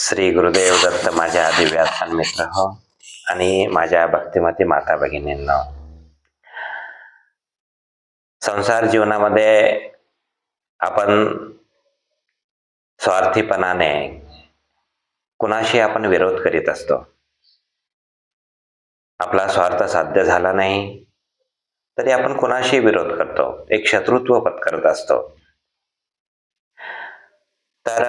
श्री गुरुदेव दत्त माझ्या दिव्यात्मन मित्र हो आणि माझ्या भक्तिमती माता भगिनींना. संसार जीवनामध्ये आपण स्वार्थीपणाने कुणाशी आपण विरोध करीत असतो? आपला स्वार्थ साध्य झाला नाही तरी आपण कुणाशी विरोध करतो? एक शत्रुत्व पत्करत असतो तर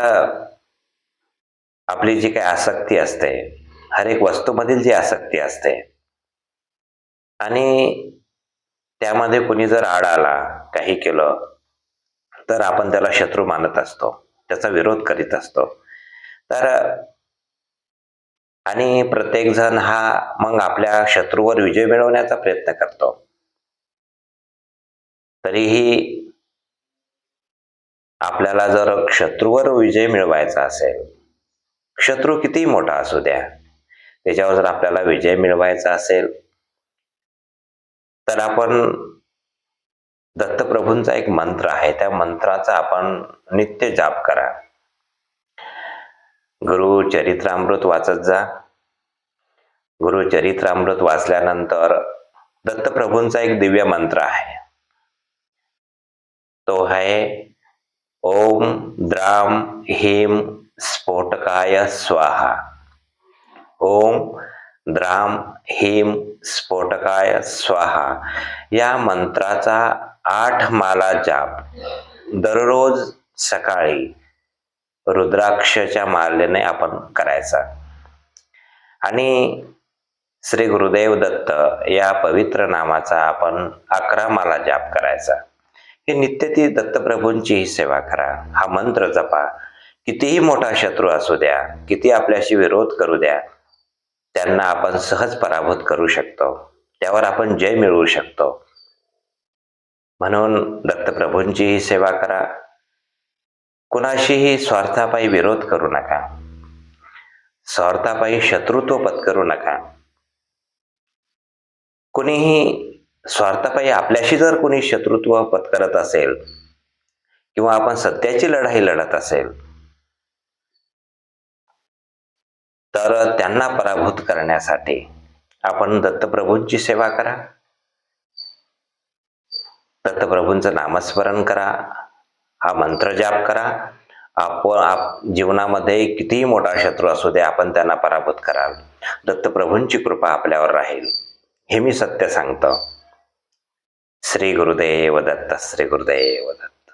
आपली जी काही आसक्ती असते हर एक वस्तूमधील जी आसक्ती असते आणि त्यामध्ये कुणी जर आड आला काही केलं तर आपण त्याला शत्रू मानत असतो त्याचा विरोध करीत असतो. तर आणि प्रत्येक जण हा मग आपल्या शत्रूवर विजय मिळवण्याचा प्रयत्न करतो. तरीही आपल्याला जर शत्रूवर विजय मिळवायचा असेल शत्रू कितीही मोठा असू द्या त्याच्यावर जर आपल्याला विजय मिळवायचा असेल तर आपण दत्तप्रभूंचा एक मंत्र आहे. त्या मंत्राचा आपण नित्य जाप करा. गुरु चरित्रामृत वाचत जा. गुरु चरित्रामृत वाचल्यानंतर दत्तप्रभूंचा एक दिव्य मंत्र आहे. तो आहे ओम द्राम हिम स्फोटकाय स्वाहा। ओम द्राम हिम स्फोटकाय स्वाहा। या मंत्राचा आठ माला जाप। दररोज सकाळी रुद्राक्षच्या मालेने आपण करायचा। आणि श्री गुरुदेव दत्त या पवित्र नामाचा आपण अकरा माला जाप करायचा। हे नित्य ती दत्तप्रभूंची ही सेवा करा। हा मंत्र जपा। कितीही मोठा शत्रू असू द्या किती आपल्याशी विरोध करू द्या त्यांना आपण सहज पराभूत करू शकतो. त्यावर आपण जय मिळवू शकतो. म्हणून दत्तप्रभूंची ही सेवा करा. कुणाशीही स्वार्थापायी विरोध करू नका. स्वार्थापायी शत्रुत्व पत्करू नका. कुणीही स्वार्थापायी आपल्याशी जर कुणी शत्रुत्व पत्करत असेल किंवा आपण सत्याची लढाई लढत असेल तर त्यांना पराभूत करण्यासाठी आपण दत्तप्रभूंची सेवा करा. दत्तप्रभूंचं नामस्मरण करा. हा मंत्र जाप करा. आपण आप जीवनामध्ये कितीही मोठा शत्रू असू दे आपण त्यांना पराभूत कराल. दत्तप्रभूंची कृपा आपल्यावर राहील. हे मी सत्य सांगतो. श्री गुरुदेव दत्त श्री गुरुदेव दत्त.